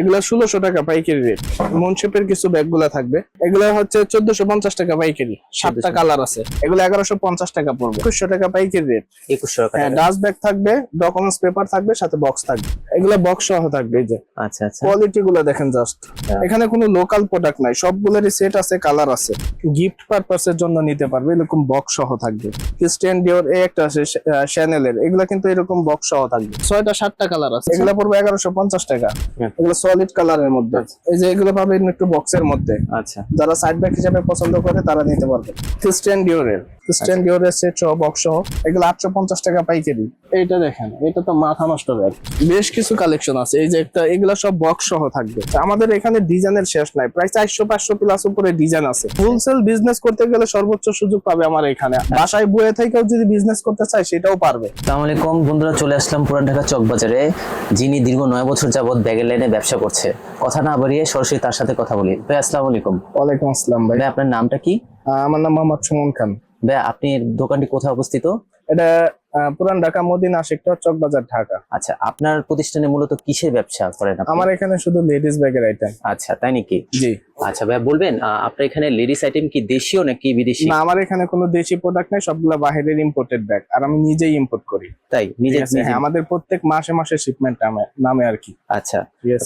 এগুলা ষোলোশো টাকা পাইকারি রেট মনশেপের কিছু ব্যাগগুলা থাকবে। এগুলা হচ্ছে চোদ্দশো পঞ্চাশ টাকা পাইকারি। সাতটা কালার আছে। এগুলো এগারোশো পঞ্চাশ টাকা পড়বে। একুশশো টাকা পাইকারি রেট একুশশো টাকা। ডাস্ট ব্যাগ থাকবে ডকুমেন্টস পেপার থাকবে সাথে বক্স থাকবে। এগুলো বক্স সহ থাকবে এই যে। আচ্ছা আচ্ছা। কোয়ালিটি গুলো দেখেন জাস্ট হ্যাঁ। এখানে কোনো লোকাল প্রোডাক্ট নাই। সবগুলোরই সেট আছে কালার আছে। গিফট পারপাসের জন্য নিতে পারবে এরকম বক্স সহ থাকবে। ক্রিস্টিয়ান ডিওর এই একটা আছে শ্যানেলের এগুলা কিন্তু এরকম বক্স সহ থাকবে। ছয়টা সাতটা কালার আছে। এগুলা পড়বে এগারোশো পঞ্চাশ টাকা। হ্যাঁ। এগুলো সলিড কালারের মধ্যে এই যে এগুলো পাবেন একটু বক্সের মধ্যে। আচ্ছা। যারা সাইড ব্যাগ হিসাবে পছন্দ করে তারা নিতে পারবে ক্রিস্টিয়ান ডিওরের ক্রিস্টিয়ান ডিওরের সেট সহ বক্স সহ এগুলো আটশো পঞ্চাশ টাকা পাইকারি। এইটা দেখেন এটা তো মাথা নষ্ট ব্যাগ বেশ কিছু কালেকশন আছে। এই যে একটা এগুলো সব বক্স সহ থাকবে। আমাদের এখানে ডিজাইনের শেষ নাই। প্রায় চারশো পাঁচশো প্লাস উপরে ডিজাইন আছে। হোলসেল বিজনেস করতে গেলে সর্বোচ্চ সুযোগ পাবে আমার এখানে। বাসায় বয়ে থেকেও যদি বিজনেস করতে চায় সেটাও পারবে। আসসালামু আলাইকুম বন্ধুরা চলে আসলাম পুরান ঢাকা চকবাজারে। যিনি দীর্ঘ নয় বছর যাবত ব্যাগের লাইনে ব্যবসা করছে। কথা না বাড়িয়ে সরাসরি তার সাথে কথা বলি। ভাই আসসালামু আলাইকুম। ওয়ালাইকুম আসসালাম ভাই। ভাই আপনার নামটা কি? আমার নাম মোহাম্মদ সুমন খান। ভাই আপনি দোকানটি কোথায় অবস্থিত? এটা পুরান ঢাকা মদিনা সেক্টর চকবাজার ঢাকা। আচ্ছা আপনার প্রতিষ্ঠানে মূলত কিসের ব্যবসা করেন আমার এখানে শুধু লেডিস ব্যাগের আইটেম আচ্ছা তাই নাকি? জি। আচ্ছা ভাই বলবেন আপনার এখানে লেডিস আইটেম কি দেশীয় নাকি বিদেশি? না আমার এখানে কোনো দেশি প্রোডাক্ট নেই সবগুলো বাইরের ইম্পোর্টেড ব্যাগ আর আমি নিজেই ইম্পোর্ট করি। তাই? নিজে আমাদের প্রত্যেক মাসে মাসে শিপমেন্ট নামে আর কি। আচ্ছা।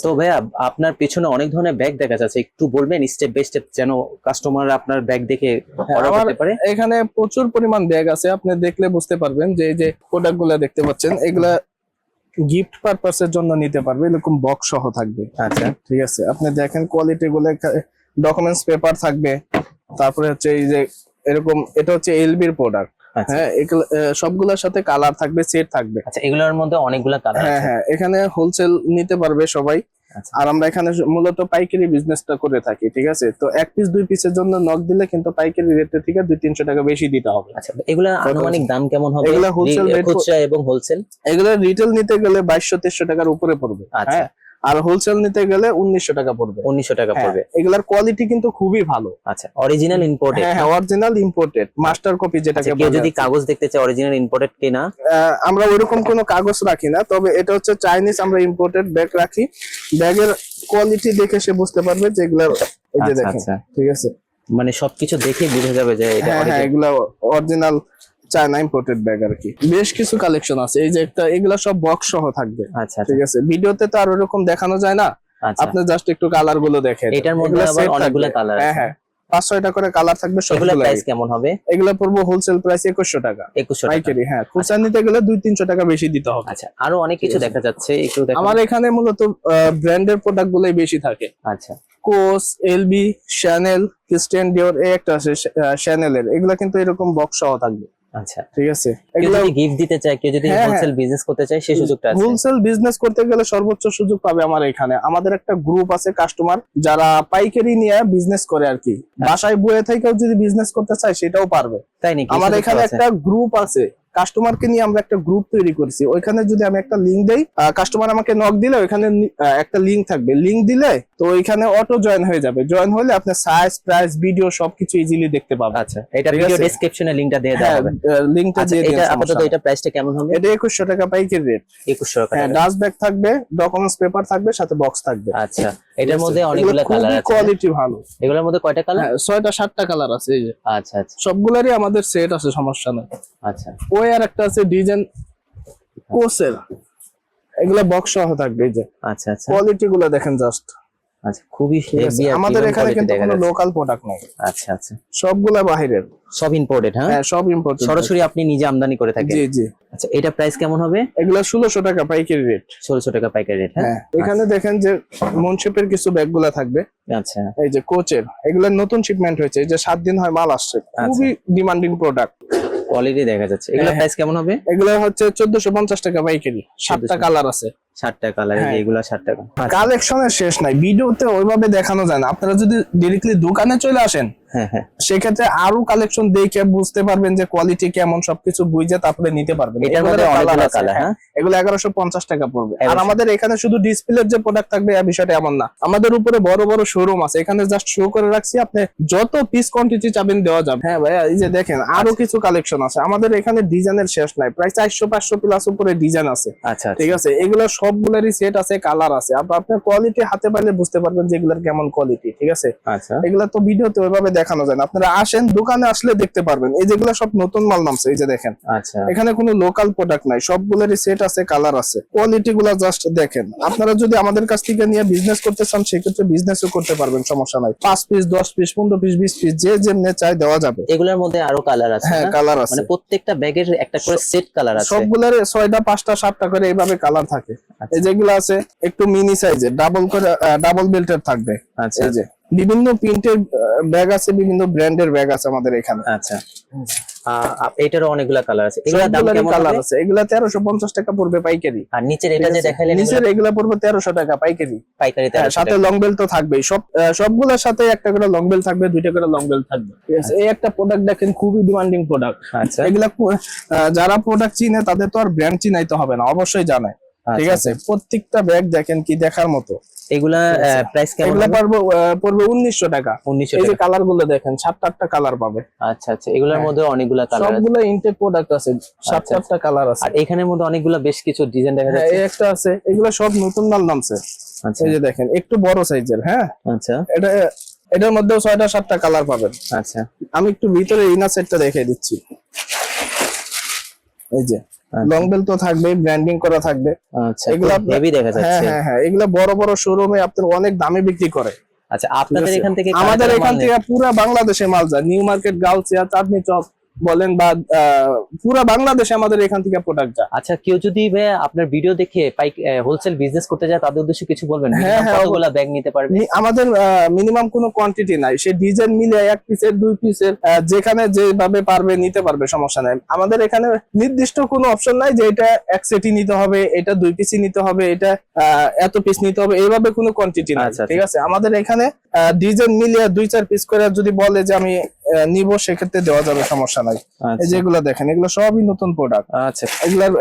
তো ভাইয়া আপনার পেছনে অনেক ধরনের ব্যাগ দেখা যাচ্ছে একটু বলবেন স্টেপ বাই স্টেপ যেন কাস্টমার আপনার ব্যাগ দেখে হ্যাঁ, অর্ডার করতে পারে? এখানে প্রচুর পরিমাণ ব্যাগ আছে আপনি দেখলে বুঝতে পারবেন যে এই যে প্রোডাক্টগুলা দেখতে পাচ্ছেন এগুলা গিফট পারপাসের জন্য নিতে পারবে এরকম বক্স সহ থাকবে। আচ্ছা। ঠিক আছে? আপনি দেখেন কোয়ালিটি গুলো ডকুমেন্টস পেপার থাকবে তারপরে হচ্ছে এই যে এরকম এটা হচ্ছে এলবির প্রোডাক্ট আচ্ছা। হ্যাঁ সবগুলোর সাথে কালার থাকবে সেট থাকবে। আচ্ছা এগুলোর মধ্যে অনেকগুলা কালার হ্যাঁ হ্যাঁ এখানে হোলসেল নিতে পারবে সবাই। আর আমরা এখানে মূলত পাইকারি বিজনেসটা করে থাকি ঠিক আছে? তো এক পিস দুই পিসের জন্য নক দিলে কিন্তু পাইকারি রেটের থেকে দুই তিনশো টাকা বেশি দিতে হবে। আচ্ছা এগুলা আনুমানিক দাম কেমন হবে? এগুলো হোলসেল এবং হোলসেল এগুলো রিটেল নিতে গেলে বাইশশো তেইশশো টাকার উপরে পড়বে। আচ্ছা। হ্যাঁ? আর হোলসেল নিতে গেলে উনিশশো টাকা পড়বে। উনিশশো টাকা হ্যাঁ, পড়বে। এগুলার কোয়ালিটি কিন্তু খুবই ভালো। আচ্ছা অরিজিনাল ইম্পোর্টেড হ্যাঁ অরিজিনাল ইম্পোর্টেড মাস্টার কপি যেটাকে আচ্ছা, কেউ যদি কাগজ দেখতে চায় অরিজিনাল ইম্পোর্টেড কিনা? আমরা ওইরকম কোনো কাগজ রাখি না তবে এটা হচ্ছে চাইনিজ আমরা ইম্পোর্টেড ব্যাগ রাখি। ব্যাগের কোয়ালিটি দেখে সে বুঝতে পারবে যে এগুলার এই যে আচ্ছা, দেখেন আচ্ছা। ঠিক আছে? মানে সবকিছু দেখে বুঝে যাবে যে এটা হ্যাঁ হ্যাঁ এগুলা অরিজিনাল চায়না ইম্পোর্টেড ব্যাগ আর কি বেশ কিছু কালেকশন আছে। এই যে একটা এগুলা সব বক্স সহ থাকবে। আচ্ছা আচ্ছা। ঠিক আছে? ভিডিওতে তো আর ওরকম দেখানো যায় না। আচ্ছা। আপনি জাস্ট একটু কালারগুলো দেখেন। এটার মধ্যে আবার অনেকগুলা। কালার হ্যাঁ আছে। হ্যাঁ। পাঁচ ছয়টা করে কালার থাকবে সবগুলো প্রাইস কেমন হবে? এগুলা পড়ব হোলসেল প্রাইস একুশশো টাকা। একুশশো টাকা। পাইকারি হ্যাঁ। খুচরা নিতে গেলে দুই তিনশো টাকা বেশি দিতে হবে। আচ্ছা আরও অনেক কিছু দেখা যাচ্ছে একটু দেখা। আমার এখানে মূলত ব্র্যান্ডের প্রোডাক্ট গুলোই বেশি থাকে। আচ্ছা। কোস এলবি শ্যানেল ক্রিস্টিয়ান ডিওর এই একটা আছে শ্যানেলের এগুলা কিন্তু এরকম বক্স সহ থাকবে। আচ্ছা। ঠিক আছে? এগুলো যদি গিফট দিতে চায় কেউ যদি হ্যাঁ, হ্যাঁ। হোলসেল বিজনেস করতে চায় সেই সুযোগটা আছে। হোলসেল বিজনেস করতে গেলে সর্বোচ্চ সুযোগ পাবে আমার এখানে। আমাদের একটা গ্রুপ আছে কাস্টমার যারা পাইকারি নিয়ে বিজনেস করে আর কি। বাসায় বয়ে থেকেও যদি বিজনেস করতে চায় সেটাও পারবে। তাই নাকি? আমার এখানে একটা গ্রুপ আছে। কাস্টমারকে নিয়ে আমরা একটা গ্রুপ তৈরি করছি। ওইখানে যদি আমি একটা লিঙ্ক দেই কাস্টমার আমাকে নক দিলে ওইখানে একটা লিঙ্ক থাকবে। লিঙ্ক দিলে তো ওইখানে অটো জয়েন হয়ে যাবে। জয়েন হলে আপনি সাইজ প্রাইস ভিডিও সবকিছু ইজিলি দেখতে পাবেন। আচ্ছা এটা ভিডিও ডেসক্রিপশনে লিংকটা দিয়ে দেওয়া হ্যাঁ হবে। লিঙ্কটা আচ্ছা দিয়ে দিন আপাতত এটা প্রাইসটা কেমন হবে? এটা একুশশো টাকা পাইকারি রেট একুশশো টাকা হ্যাঁ ডাস্ট ব্যাগ থাকবে ডকুমেন্টস পেপার থাকবে সাথে বক্স থাকবে। আচ্ছা। এটার মধ্যে অনেকগুলো কালার আছে। কোয়ালিটি ভালো। এগুলোর মধ্যে কয়টা কালার হ্যাঁ ছয়টা সাতটা কালার আছে এই যে। আচ্ছা আচ্ছা। সবগুলারই আমাদের সেট আছে সমস্যা নাই। আচ্ছা। ওই আর একটা আছে ডিজাইন কোসের এগুলা বক্স সহ থাকবে এই যে। আচ্ছা আচ্ছা। কোয়ালিটি গুলো দেখেন জাস্ট আচ্ছা খুবই আমাদের এখানে কিন্তু কোনো লোকাল প্রোডাক্ট নেই। আচ্ছা আচ্ছা। সবগুলা বাহিরের। সব ইম্পোর্টেড হ্যাঁ? হ্যাঁ সব ইম্পোর্ট সরাসরি আপনি নিজে আমদানি করে থাকেন? জি জি। আচ্ছা এটা প্রাইস কেমন হবে? এগুলা ষোলোশো টাকা পাইকারি রেট ষোলোশো টাকা পাইকারি রেট হ্যাঁ? হ্যাঁ এখানে দেখেন যে মনশেপের কিছু ব্যাগগুলা থাকবে। আচ্ছা। এই যে কোচের এগুলা নতুন শিপমেন্ট হয়েছে এই যে সাত দিন হয় মাল আসছে। খুবই ডিমান্ডিং প্রোডাক্ট কোয়ালিটি দেখা যাচ্ছে। এগুলো হ্যাঁ। প্রাইস কেমন হবে? এগুলা হচ্ছে চোদ্দশো পঞ্চাশ টাকা পাইকারি। সাতটা কালার আছে। কালার হ্যাঁ। এগুলো ষাট টাকা আচ্ছা, কালেকশনের শেষ নাই। ভিডিওতে ওইভাবে দেখানো যায় না। আপনারা যদি ডিরেক্টলি দোকানে চলে আসেন হ্যাঁ হ্যাঁ। সেক্ষেত্রে আরও কালেকশন দেখে বুঝতে পারবেন যে কোয়ালিটি কেমন সবকিছু বুঝে তারপরে নিতে পারবেন। এটার এগুলোর মধ্যে colour অনেকগুলো আছে, কালার এগুলো এগারোশো পঞ্চাশ টাকা পড়বে। আর আমাদের এখানে শুধু ডিসপ্লের যে প্রোডাক্ট থাকবে এই বিষয়টা এমন না। আমাদের উপরে বড় বড় শোরুম আছে। এখানে জাস্ট শো করে রাখছি আপনি যত পিস কোয়ান্টিটি চাবেন দেওয়া যাবে। হ্যাঁ ভাইয়া এই যে দেখেন আরও আচ্ছা। কিছু কালেকশন আছে। আমাদের এখানে ডিজাইনের শেষ নাই। প্রায় চারশো পাঁচশো প্লাস উপরে ডিজাইন আছে। আচ্ছা আচ্ছা। ঠিক আছে? এগুলো সবগুলোরই সেট আছে কালার আছে। আপ- আপনার কোয়ালিটি হাতে পারলে বুঝতে পারবেন যে এগুলার কেমন কোয়ালিটি ঠিক আছে? আচ্ছা। এগুলা তো ভিডিওতে ওইভাবে দেখানো যায় না। আপনারা আসেন দোকানে আসলে দেখতে পারবেন। এই যেগুলো সব নতুন মাল নামছে এই যে দেখেন। আচ্ছা। এখানে কোনো লোকাল প্রোডাক্ট নাই সবগুলোরই সেট আছে কালার আছে। কোয়ালিটি গুলা জাস্ট দেখেন। আপনারা যদি আমাদের কাছ থেকে নিয়ে বিজনেস করতে চান সেক্ষেত্রে বিজনেসও করতে পারবেন সমস্যা নাই। পাঁচ পিস দশ পিস পনেরো পিস বিশ পিস যে যেমনে চাই দেওয়া যাবে। এগুলোর মধ্যে আরও কালার আছে হ্যাঁ কালার আছে। মানে প্রত্যেকটা ব্যাগের একটা করে সেট কালার আছে। সবগুলোর ছয়টা পাঁচটা সাতটা করে এইভাবে কালার থাকে। এই যেগুলো আছে একটু মিনি সাইজের ডাবল করে ডাবল বেল্টের থাকবে। আচ্ছা। এই যে বিভিন্ন প্রিন্টের ব্যাগ আছে বিভিন্ন ব্র্যান্ডের ব্যাগ আছে আমাদের এখানে। আচ্ছা। এটারও অনেকগুলা কালার আছে। এগুলোর দাম কেমন কালার আছে। এগুলা টাকা পড়বে পাইকারি। আর নিচের এটা যে দেখাইলেন নিচের এগুলা পড়বে তেরোশো টাকা পাইকারি। পাইকারি হ্যাঁ, সাথে লং বেল তো থাকবেই। সব আহ, সবগুলোর সাথে একটা করে লং বেল থাকবে দুইটা করে লং বেল থাকবে। এই একটা প্রোডাক্ট দেখেন খুবই ডিমান্ডিং প্রোডাক্ট আচ্ছা। এগুলা যারা প্রোডাক্ট চিনে তাদের তো আর ব্র্যান্ড চিনাইতে হবে না। অবশ্যই জানে। ঠিক আচ্ছা, আছে প্রত্যেকটা ব্যাগ দেখেন কি দেখার মতো। এগুলা প্রাইস কেমন এগুলা আহ, পড়বে উনিশশো টাকা। উনিশশো এই যে কালারগুলো দেখেন সাতটা আটটা কালার পাবে। আচ্ছা আচ্ছা। এগুলোর মধ্যে অনেকগুলা কালার আছে। সবগুলো ইনটেক প্রোডাক্ট আছে আচ্ছা। আটটা কালার আছে। আর এখানের মধ্যে অনেকগুলা বেশ কিছু ডিজাইন দেখা হ্যাঁ যাচ্ছে। এই একটা আছে এগুলো সব নতুন মাল নামছে। আচ্ছা। এই যে দেখেন একটু বড় সাইজের হ্যাঁ? আচ্ছা। এটা এটার মধ্যেও ছয়টা সাতটা কালার পাবেন। আচ্ছা। আমি একটু ভিতরে ইনার সেটটা দেখিয়ে দিচ্ছি। এই যে আচ্ছা। লং বেল তো থাকবে ব্র্যান্ডিং করা থাকবে। আচ্ছা এগুলো হেভি দেখা হ্যাঁ যাচ্ছে। হ্যাঁ হ্যাঁ এগুলো বড় বড় শোরুমে আপনার অনেক দামে বিক্রি করে। আচ্ছা আপনাদের এখান থেকে আমাদের এখান থেকে পুরো বাংলাদেশে মাল যায়। নিউ মার্কেট গাউচিয়া চাঁদনি চক বলেন বা পুরো বাংলাদেশে আমাদের এখান থেকে প্রোডাক্ট যায় আচ্ছা কেউ যদি আপনার ভিডিও দেখে পাইক হোলসেল বিজনেস করতে যায় তাদের উদ্দেশ্যে কিছু বলবেন? হ্যাঁ, হ্যাঁ, কতগুলা ব্যাগ নিতে পারবে? আমাদের মিনিমাম কোনো কোয়ান্টিটি নাই। সে ডিজাইন মিলে এক পিসের দুই পিসের যেখানে যেভাবে পারবে নিতে পারবে সমস্যা নাই। আমাদের এখানে নির্দিষ্ট কোনো অপশন নাই যে এটা এক সেটই নিতে হবে এটা দুই পিসই নিতে হবে এটা এত পিস নিতে হবে এইভাবে কোনো কোয়ান্টিটি নাই আচ্ছা, ঠিক আছে? আমাদের এখানে ডিজাইন মিলিয়ে দুই চার পিস করে যদি বলে যে আমি নিব সেক্ষেত্রে দেওয়া যাবে সমস্যা নাই। এই আচ্ছা। যেগুলো দেখেন এগুলো সবই নতুন প্রোডাক্ট আচ্ছা। এগুলার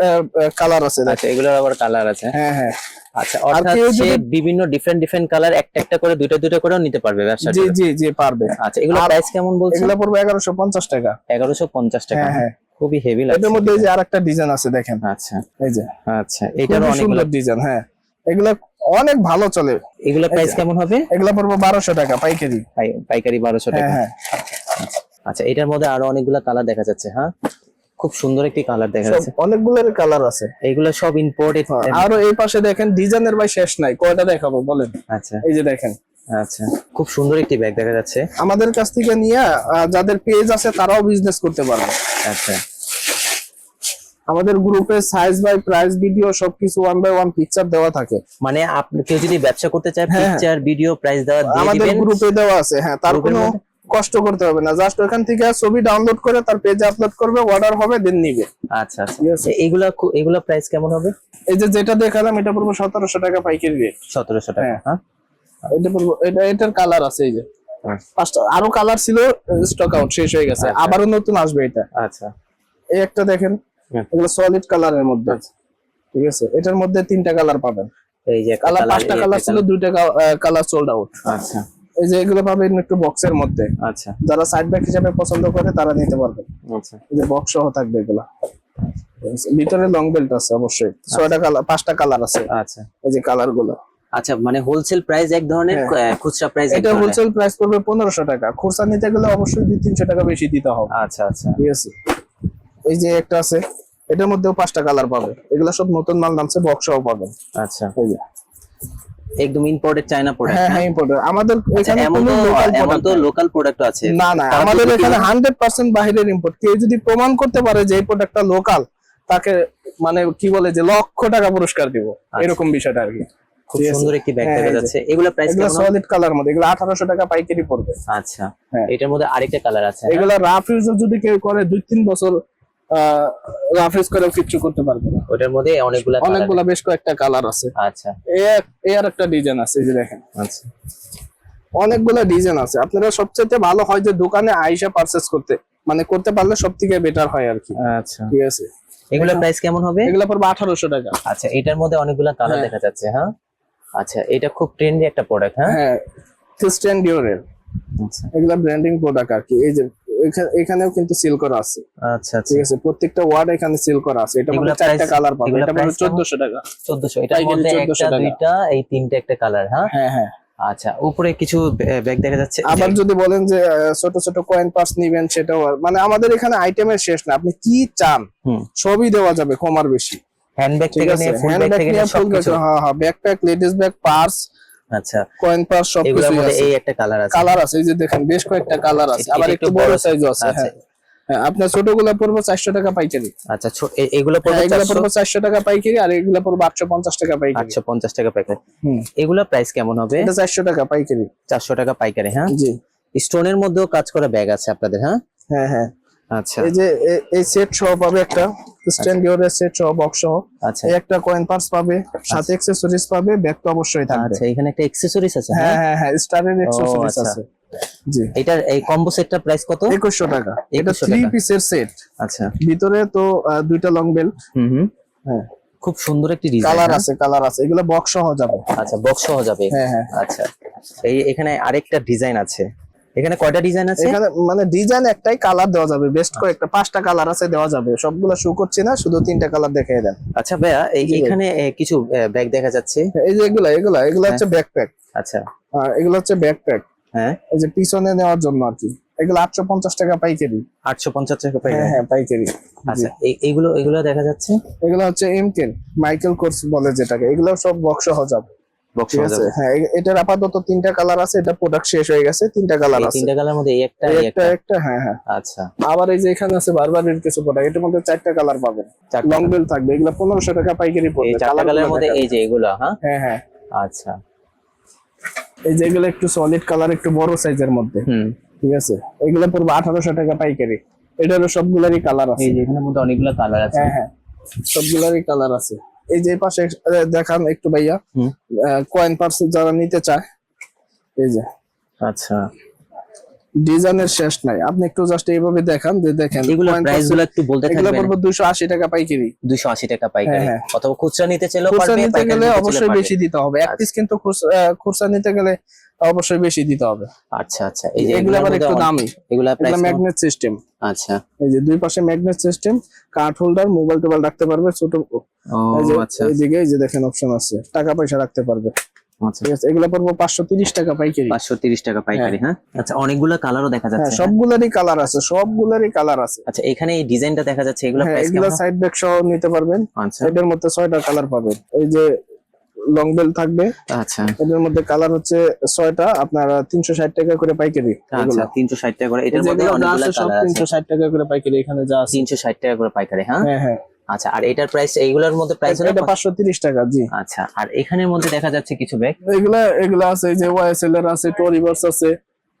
কালার আছে আচ্ছা এগুলোর আবার কালার আছে। হ্যাঁ হ্যাঁ। আচ্ছা অর্থাৎ কেউ সে বিভিন্ন ডিফারেন্ট ডিফারেন্ট কালার একটা একটা করে দুইটা দুইটা করেও নিতে পারবে ব্যবসা জি জি জি পারবে। আচ্ছা এগুলো প্রাইস কেমন বলছেন? এগুলো পড়বে এগারোশো পঞ্চাশ টাকা। হ্যাঁ হ্যাঁ। খুবই হেভি এটার মধ্যে এই যে আরেকটা ডিজাইন আছে দেখেন। আচ্ছা। এই যে। আচ্ছা এটারও অনেকগুলো ডিজাইন হ্যাঁ। এগুলা অনেক ভালো চলে। এগুলো প্রাইস কেমন হবে? এগুলা পড়বে বারোশো টাকা পাইকারি। পাইকারি বারোশো হ্যাঁ টাকা। হ্যাঁ। আচ্ছা এটার মধ্যে আরও অনেকগুলো কালার দেখা যাচ্ছে হ্যাঁ? খুব সুন্দর একটি কালার দেখা যাচ্ছে। অনেকগুলোর কালার আছে। এইগুলো সব ইম্পোর্টেড আরও এই পাশে দেখেন ডিজাইনের ভাই শেষ নাই কয়টা দেখাবো বলেন? আচ্ছা। এই যে দেখেন। আচ্ছা খুব সুন্দর একটি ব্যাগ দেখা যাচ্ছে। আমাদের কাছ থেকে নিয়ে যাদের পেজ আছে তারাও বিজনেস করতে পারবে। আচ্ছা। আমাদের গ্রুপে সাইজ বাই প্রাইস ভিডিও সবকিছু ওয়ান বাই ওয়ান পিকচার দেওয়া থাকে। মানে আপনি কেউ যদি ব্যবসা করতে চায় হ্যাঁ। পিকচার ভিডিও প্রাইস দেওয়া আমাদের গ্রুপে দেওয়া আছে। হ্যাঁ তার কোনো? কষ্ট করতে হবে না। জাস্ট ওখান থেকে ছবি ডাউনলোড করে তার পেজে আপলোড করবে অর্ডার হবে দেন নিবে। আচ্ছা আচ্ছা। ঠিক আছে? এ- এইগুলা এগুলা প্রাইস কেমন হবে? এই যে যেটা দেখালাম এটা পড়বে সতেরোশো টাকা পাইকারি রেট সতেরোশো টাকা হ্যাঁ। হ্যাঁ? এটা পড়বে এটা এটার কালার আছে এই যে। পাঁচটা আরও কালার ছিল স্টক আউট শেষ হয়ে গেছে। আচ্ছা। আবারও নতুন আসবে এটা। আচ্ছা। এই একটা দেখেন এগুলো সলিড কালারের মধ্যে। ঠিক আছে? এটার মধ্যে তিনটা কালার পাবেন। এই যে কালার পাঁচটা কালার ছিল দুইটা কালার সোল্ড আউট আচ্ছা। এই যে এগুলো পাবেন একটু বক্সের মধ্যে। আচ্ছা। যারা সাইড ব্যাগ হিসাবে পছন্দ করে তারা নিতে পারবে। আচ্ছা। এই যে বক্স সহ থাকবে এগুলা। ভিতরে লং বেল্ট আছে অবশ্যই। ছয়টা কালার পাঁচটা কালার আছে। আচ্ছা। এই যে কালারগুলো। আচ্ছা মানে হোলসেল প্রাইস এক ধরনের হ্যাঁ। খুচরা প্রাইস এটা হোলসেল প্রাইস পড়বে পনেরোশো টাকা। খুচরা নিতে গেলে অবশ্যই দুই তিনশো টাকা বেশি দিতে হবে। আচ্ছা আচ্ছা। ঠিক আছে? এই যে একটা আছে এটার মধ্যেও পাঁচটা কালার পাবে। এগুলা সব নতুন মাল নামছে বক্স সহ পাবেন। আচ্ছা। এই যে। একদম ইম্পোর্টেড চায়না প্রোডাক্ট হ্যাঁ হ্যাঁ ইম্পোর্টেন্ট আমাদের এখানে কোনো লোকাল তো লোকাল প্রোডাক্ট আছে না না আমাদের এখানে করে। হান্ড্রেড পার্সেন্ট বাহিরের ইম্পোর্ট কেউ যদি প্রমাণ করতে পারে যে এই প্রোডাক্টটা লোকাল তাকে মানে কি বলে যে লক্ষ টাকা পুরস্কার দিব এরকম বিষয়টা আর কি খুব? সুন্দর একটি ব্যাগ হ্যাঁ, দেখা যাচ্ছে এগুলো প্রাইস এগুলো? সলিড কালার মধ্যে এগুলো আঠারোশো টাকা পাইকারি পড়বে আচ্ছা হ্যাঁ। এটার মধ্যে আরেকটা কালার আছে হ্যাঁ? এগুলো রাফ ইউজ যদি কেউ করে দুই তিন বছর রাফ ইউজ করে কিচ্ছু করতে পারবে না। ওটার মধ্যে অনেকগুলা অনেকগুলো বেশ কয়েকটা কালার আছে। আচ্ছা। এ আর একটা ডিজাইন আছে এই যে দেখেন। আচ্ছা। অনেকগুলো ডিজাইন আছে। আপনারা সবচেয়ে ভালো হয় যে দোকানে আইসা পারচেস করতে মানে করতে পারলে সব থেকে বেটার হয় আর কি। আচ্ছা। ঠিক আছে? এগুলো প্রাইস কেমন হবে? এগুলো পড়বে আঠারোশো টাকা। আচ্ছা এটার মধ্যে অনেকগুলা কালার হ্যাঁ। দেখা যাচ্ছে হ্যাঁ? আচ্ছা এটা খুব ট্রেন্ডি একটা প্রোডাক্ট হ্যাঁ? হ্যাঁ ক্রিস্টিয়ান ডিওরের আচ্ছা। এগুলা ব্র্যান্ডিং প্রোডাক্ট আর কি। এই যে এখানেও কিন্তু সিল করা আছে। আচ্ছা আচ্ছা। ঠিক আছে? প্রত্যেকটা ওয়ার্ড এখানে সিল করা আছে। এটা মধ্যে চারটা কালার পাবে এটা কেমন? চোদ্দশো টাকা। চোদ্দশো। এটার পাইকারি মধ্যে 1400 একটা। দুইটা এই তিনটে একটা কালার হ্যাঁ? হ্যাঁ হ্যাঁ। আচ্ছা উপরে কিছু ব্যাগ দেখা যাচ্ছে। আবার যদি বলেন যে ছোট ছোট কয়েন পার্স নিবেন সেটাও মানে আমাদের এখানে আইটেমের শেষ না। আপনি কি চান সবই দেওয়া যাবে কমার বেশি। হ্যান্ডব্যাগ থেকে আছে? নিয়ে ফুল ব্যাগ থেকে নিয়ে ফুল সবকিছু। হ্যাঁ হ্যাঁ। ব্যাকপ্যাক লেডিস ব্যাগ পার্স আচ্ছা কয়েন পার্স সব এগুলোর মধ্যে এই একটা কালার আছে। কালার আছে এই যে দেখেন বেশ কয়েকটা কালার আছে। আবার একটু একটু বড় বড় সাইজও আছে। হ্যাঁ। হ্যাঁ আপনার ছোটগুলা পড়বে চারশো টাকা পাইকারি। আচ্ছা এগুলো হ্যাঁ, পড়বে চারশো টাকা পাইকারি আর এগুলা পড়বে আটশো পঞ্চাশ টাকা পাইকারি। আটশো পঞ্চাশ টাকা পাইকারি। এগুলা প্রাইস কেমন হবে? চারশো টাকা পাইকারি। চারশো টাকা পাইকারি হ্যাঁ? জি। স্টোনের মধ্যেও কাজ করা ব্যাগ আছে আপনাদের হ্যাঁ? হ্যাঁ হ্যাঁ। আচ্ছা। এই যে এই সেট সহ পাবে একটা স্ট্যান্ড ডিওরের সেট সহ বক্স সহ। আচ্ছা। এই একটা কয়েন পার্স পাবে সাথে অ্যাক্সেসরিজ পাবে ব্যাগ তো অবশ্যই থাকবে। আচ্ছা এখানে একটা এক্সেসরিজ আছে হ্যাঁ হ্যাঁ? হ্যাঁ হ্যাঁ স্টারের অ্যাক্সেসরিজ আচ্ছা। আছে। জি। এটার এই কম্বো সেটটা প্রাইস কত? একুশশো টাকা। এটা 2100 থ্রি পিসের সেট আচ্ছা। ভিতরে তো দুইটা লং বেল হুম হুম। হ্যাঁ। খুব সুন্দর একটি ডিজাইন কালার আছে কালার আছে। এগুলো বক্স সহ যাবে। আচ্ছা বক্স সহ যাবে। হ্যাঁ হ্যাঁ। আচ্ছা। এই এখানে আরেকটা ডিজাইন আছে। এখানে কয়টা ডিজাইন আছে? এখানে মানে ডিজাইন একটাই কালার দেওয়া যাবে। বেস্ট কয়েকটা পাঁচটা কালার আছে দেওয়া যাবে। সবগুলো শু করছি না শুধু তিনটা কালার দেখিয়ে দেন। আচ্ছা ভাইয়া এখানে কিছু ব্যাগ দেখা যাচ্ছে? এই যে এগুলা এগুলা এগুলো হচ্ছে ব্যাকপ্যাক আচ্ছা। আর এগুলো হচ্ছে ব্যাকপ্যাক হ্যাঁ। এই যে পিছনে নেওয়ার জন্য আর কি। এগুলো আটশো পঞ্চাশ টাকা পাইকারি। আটশো পঞ্চাশ টাকা পাই হ্যাঁ হ্যাঁ পাইকারি। আচ্ছা এই- এইগুলো এগুলো দেখা যাচ্ছে? এগুলো হচ্ছে এমকেন মাইকেল কোর্স বলে যেটাকে। এগুলো সব বক্স সহ যাবে। ঠিক আছে? হ্যাঁ এটার আপাতত তিনটা কালার আছে এটা প্রোডাক্ট শেষ হয়ে গেছে তিনটা কালার আছে। তিনটা কালার মধ্যে এই একটা এই একটা একটা। হ্যাঁ হ্যাঁ। আচ্ছা। আবার এই যে এখানে আছে বারবারের কিছু প্রোডাক্ট এটার মধ্যে চারটা কালার পাবেন। লং বেল থাকবে এগুলো পনেরোশো টাকা পাইকারি এই পড়বে। চারটা কালার কালারের মধ্যে এই যে এগুলো হ্যাঁ? হ্যাঁ হ্যাঁ। আচ্ছা। এই যে এগুলো একটু সলিড কালার একটু বড় সাইজের মধ্যে। হুম। ঠিক আছে? এগুলো পড়বে আঠারোশো টাকা পাইকারি। এটারও সবগুলারই কালার আছে। এই যে এখানের মধ্যে অনেকগুলো কালার আছে। হ্যাঁ হ্যাঁ। সবগুলারই কালার আছে। এই যে পাশে দেখান একটু ভাইয়া। কয়েন পার্স যারা নিতে চায় এই যে। আচ্ছা। ডিজাইনের শেষ নাই। আপনি একটু জাস্ট এইভাবে দেখান যে দেখেন এগুলো প্রাইসগুলো একটু বলতে এগুলো থাকবেন। পড়বে দুশো আশি টাকা পাইকারি। দুইশো আশি টাকা পাইকারি। হ্যাঁ, অথবা খুচরা নিতে চাইলেও পারবে পাইকারি নিতে গেলে অবশ্যই বেশি দিতে হবে। এক পিস কিন্তু খুচ- আহ, খুচরা নিতে গেলে অবশ্যই বেশি দিতে হবে। আচ্ছা আচ্ছা এই যে এগুলো আবার একটু দামি। এগুলা এগুলো প্রাইস ম্যাগনেট সিস্টেম আচ্ছা। এই যে দুই পাশে magnet system card holder mobile টোবাইল রাখতে পারবে ছোট ও এই যে আচ্ছা। এইদিকে এই যে দেখেন অপশন আছে টাকা পয়সা রাখতে পারবে। আচ্ছা। এগুলো পড়ব পাঁচশো তিরিশ টাকা পাইকারি। পাঁচশো তিরিশ টাকা পাইকারি হ্যাঁ। আচ্ছা অনেকগুলো কালারও দেখা হ্যাঁ যাচ্ছে সবগুলারই কালার আছে সবগুলারই কালার আছে। আচ্ছা এখানে এই ডিজাইনটা দেখা যাচ্ছে এগুলো হ্যাঁ প্রাইস এগুলো কেমন? সাইড ব্যাগ সহ নিতে পারবেন। আচ্ছা। এটার মধ্যে ছয়টা কালার পাবেন। এই যে লং বেল থাকবে। আচ্ছা। এর মধ্যে কালার হচ্ছে ছয়টা আপনার তিনশো ষাট টাকা করে পাইকারি। আচ্ছা তিনশো ষাট টাকা করে। এটার মধ্যে অনেকগুলো কালার আছে। তিনশো ষাট টাকা করে পাইকারি এখানে যা তিনশো ষাট টাকা করে পাইকারি হ্যাঁ? হ্যাঁ হ্যাঁ। আচ্ছা আর এটার প্রাইস এইগুলোর মধ্যে প্রাইস হলো এটা পাঁচশো তিরিশ টাকা জি। আচ্ছা আর এখানের মধ্যে দেখা যাচ্ছে কিছু ব্যাগ এগুলা এগুলা আছে যে ওয়াইএসএল এর আছে টোরিভার্স আছে।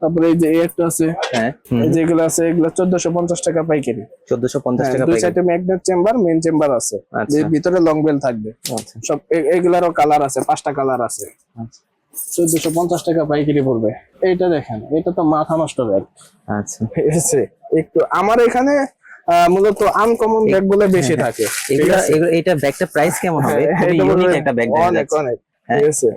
তারপরে এই যে এই একটা আছে হ্যাঁ এই যে আছে এগুলো চোদ্দশো পঞ্চাশ টাকা পাইকারি। চোদ্দশো পঞ্চাশ হ্যাঁ, টাকা দুই সাইডে ম্যাগনেট চেম্বার মেইন চেম্বার আছে। আচ্ছা। যে ভিতরে লং বেল থাকবে। আচ্ছা। সব এগুলারও কালার আছে পাঁচটা কালার আছে। আচ্ছা। চোদ্দশো পঞ্চাশ টাকা পাইকারি পড়বে। এইটা দেখেন এটা তো মাথা নষ্ট ব্যাগ আচ্ছা। ঠিক আছে? একটু আমার এখানে মূলত আনকমন ব্যাগগুলো বেশি থাকে। ঠিক এগুলা এটা ব্যাগটা প্রাইস কেমন হবে? হ্যাঁ, খুবই ইউনিক একটা ব্যাগ দেখা অনেক যাচ্ছে। অনেক। হ্যাঁ,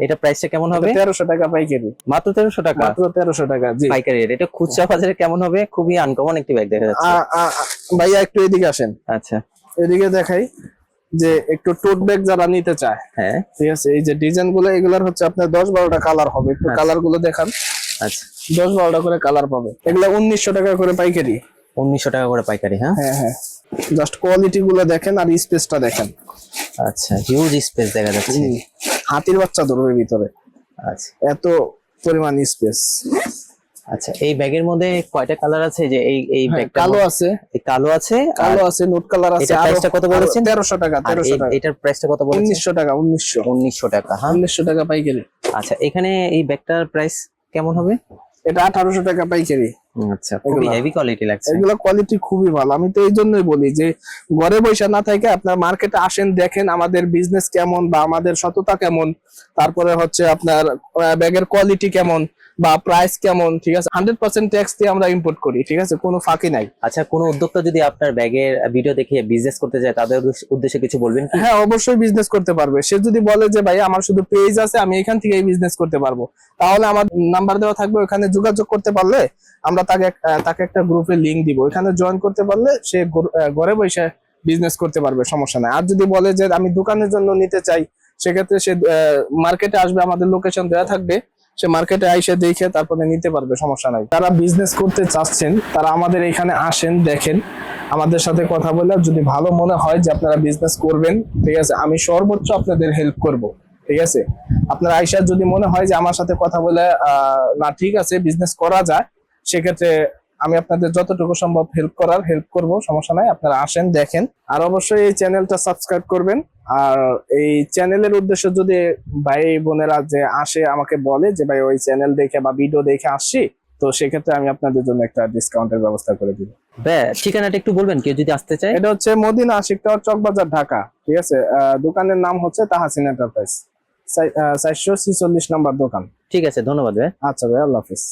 এটা প্রাইসটা কেমন হবে? তেরোশো টাকা পাইকারি। মাত্র তেরোশো টাকা? মাত্র তেরোশো টাকা জি। পাইকারি রেট এটা খুচরা বাজারে কেমন হবে? খুবই আনকমন একটি ব্যাগ দেখা যাচ্ছে। ভাইয়া একটু এদিকে আসেন। আচ্ছা। এদিকে দেখাই যে একটু টোট ব্যাগ যারা নিতে চায় হ্যাঁ। ঠিক আছে? এই যে ডিজাইনগুলো এগুলার হচ্ছে আপনার দশ বারোটা কালার হবে। একটু আচ্ছা। কালারগুলো দেখান। আচ্ছা। দশ বারোটা করে কালার পাবে। এগুলো উনিশশো টাকা করে পাইকারি। উনিশশো টাকা করে পাইকারি হ্যাঁ? হ্যাঁ হ্যাঁ। জাস্ট কোয়ালিটি গুলো দেখেন আর স্পেসটা দেখেন। আচ্ছা হিউজ স্পেস দেখা যাচ্ছে। হাতির বাচ্চা ধরবে ভিতরে। আচ্ছা। এত পরিমাণ স্পেস আচ্ছা এই ব্যাগের মধ্যে কয়টা কালার আছে? যে এই এই ব্যাগটা কালো আছে। এই কালো আছে কালো আছে নোট কালার আছে এটার price টা কত বলেছেন? তেরোশো টাকা আর তেরোশো এই- টাকা। এটার প্রাইসটা কত বলেছেন? উনিশশো টাকা উনিশশো। উনিশশো টাকা হ্যাঁ। উনিশশো টাকা পাইকারি। আচ্ছা এখানে এই ব্যাগটার প্রাইস কেমন হবে? এটা আঠারোশো টাকা পাইকারি। আচ্ছা খুবই হেভি কোয়ালিটি লাগছে। এগুলো কোয়ালিটি খুবই ভালো। আমি তো এই জন্যই বলি যে ঘরে না থাকে আপনার মার্কেটে আসেন দেখেন আমাদের বিজনেস কেমন বা আমাদের সততা কেমন তারপরে হচ্ছে আপনার ব্যাগের কোয়ালিটি কেমন বা প্রাইস কেমন ঠিক আছে? হান্ড্রেড পার্সেন্ট ট্যাক্স দিয়ে আমরা ইম্পোর্ট করি ঠিক আছে? কোনো ফাঁকি নাই। আচ্ছা কোনো উদ্যোক্তা যদি আপনার ব্যাগের ভিডিও দেখে বিজনেস করতে চায় তাদের উদ্দেশ্যে কিছু বলবেন হ্যাঁ অবশ্যই বিজনেস করতে পারবে। সে যদি বলে যে ভাই আমার শুধু পেজ আছে আমি এখান থেকেই বিজনেস করতে পারব। তাহলে আমার নাম্বার দেওয়া থাকবে ওখানে যোগাযোগ করতে পারলে আমরা তাকে তাকে একটা গ্রুপে লিঙ্ক দিব। ওখানে জয়েন করতে পারলে সে ঘরে বসে বিজনেস করতে পারবে সমস্যা নাই। আর যদি বলে যে আমি দোকানের জন্য নিতে চাই সেক্ষেত্রে সে মার্কেটে আসবে আমাদের লোকেশন দেওয়া থাকবে। সে মার্কেটে আইসে দেখে তারপরে নিতে পারবে, সমস্যা নাই। তারা বিজনেস করতে চাচ্ছেন, তারা আমাদের এখানে আসেন, দেখেন। আমাদের সাথে কথা বলে যদি ভালো মনে হয় যে আপনারা বিজনেস করবেন, ঠিক আছে, আমি সর্বোচ্চ আপনাদের হেল্প করব, ঠিক আছে? আপনার আইসার যদি মনে হয় যে আমার সাথে কথা বলে না ঠিক আছে বিজনেস করা যায়, সেক্ষেত্রে আমি আপনাদের যতটুকু সম্ভব হেল্প করার হেল্প করব সমস্যা নাই আপনারা আসেন দেখেন। আর অবশ্যই এই চ্যানেলটা সাবস্ক্রাইব করবেন। আর এই চ্যানেলের উদ্দেশ্য যদি ভাই বোনেরা যে আসে আমাকে বলে যে ভাই ওই চ্যানেল দেখে বা ভিডিও দেখে আসছি তো সেক্ষেত্রে আমি আপনাদের জন্য একটা ডিসকাউন্টের ব্যবস্থা করে দিব। ঠিকানাটা একটু বলবেন কেউ যদি আসতে চায়। এটা হচ্ছে মদিনা আশিক টাওয়ার চকবাজার ঢাকা। ঠিক আছে? দোকানের নাম হচ্ছে তাহাসিন এন্টারপ্রাইজ চারশো ছিচল্লিশ নম্বর দোকান। ঠিক আছে ধন্যবাদ ভাই আচ্ছা ভাই আল্লাহ হাফিজ।